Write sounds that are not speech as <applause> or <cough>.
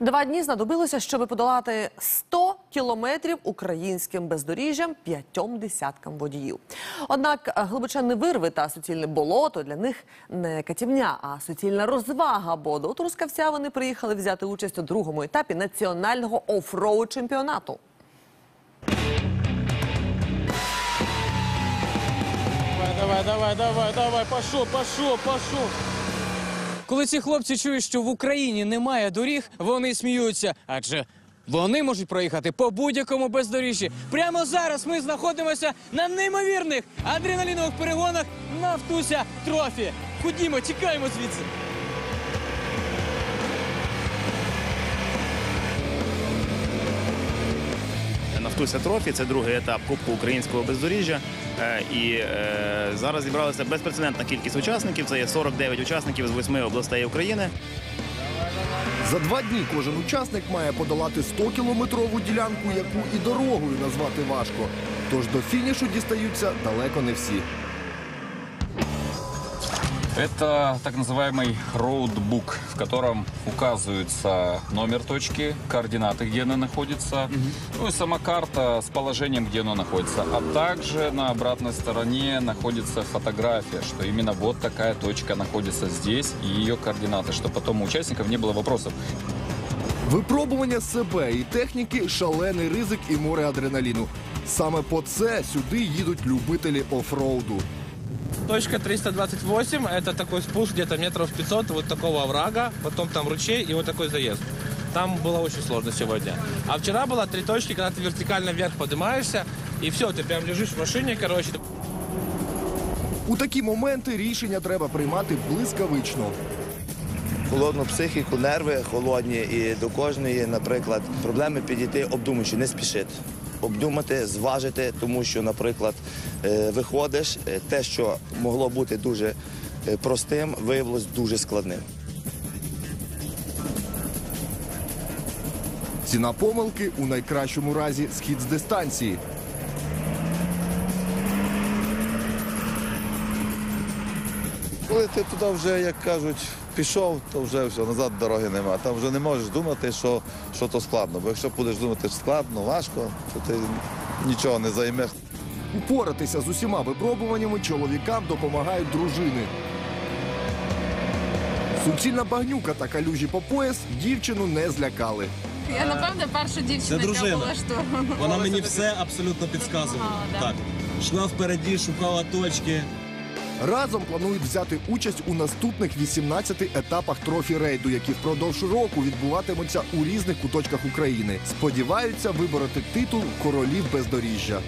Два дні знадобилося, щоб подолати 100 кілометрів українським бездоріжжям п'ятьом десяткам водіїв. Однак е, глибоченні вирви та суцільне болото для них не катівня, а суцільна розвага. Бо до Трускавця вони приїхали взяти участь у другому етапі національного офроуд чемпіонату. Давай, давай, давай, давай, пошел, пошел, пошел. Коли ці хлопці чують, що в Україні немає доріг, вони сміються, адже вони можуть проїхати по будь-якому бездоріжжі. Прямо зараз ми знаходимося на неймовірних адреналінових перегонах Нафтуся Трофі. Ходімо, тікаємо звідси. Нафтуся Трофі це другий етап Кубку українського бездоріжжя. Е, І е, зараз зібралася безпрецедентна кількість учасників. Це є 49 учасників з восьми областей України. За два дні кожен учасник має подолати 100-кілометрову ділянку, яку і дорогою назвати важко. Тож до фінішу дістаються далеко не всі. Это так называемый роудбук, в котором указывается номер точки, координаты, где она находится, ну и сама карта с положением, где она находится. А также на обратной стороне находится фотография, что именно вот такая точка находится здесь и ее координаты, чтобы потом у участников не было вопросов, Випробування себе і техніки шалений ризик і море адреналіну. Саме по це сюди їдуть любителі офроуду. Точка 328, это такой спуск где-то метров 500, вот такого оврага, потом там ручей и вот такой заезд. Там было очень сложно сегодня. А вчера было три точки, когда ты вертикально вверх поднимаешься, и все, ты прям лежишь в машине, короче. У такі моменти рішення треба приймати блискавично. холодну психіку, нерви холодні і до кожної, наприклад, проблеми підійти обдумуючи, не спішити. Обдумати, зважити, тому що, наприклад, е, виходиш, е, те, що могло бути дуже е, простим, виявилось дуже складним. Ціна помилки у найкращому разі схід з дистанції. Коли ти туди вже, як кажуть, пішов, то вже все, назад дороги нема. Там вже не можеш думати, що, що то складно. Бо якщо будеш думати, що складно, важко, то ти нічого не займеш. Упоратися з усіма випробуваннями чоловікам допомагають дружини. Суцільна багнюка та калюжі по пояс дівчину не злякали. Я напевне перша дівчина, яка була штурмом. Вона мені <laughs> все абсолютно підказувала. Так. Йшла впереді, шукала точки. Разом планують взяти участь у наступних 18 етапах трофі рейду, які впродовж року відбуватимуться у різних куточках України. Сподіваються вибороти титул королів бездоріжжя.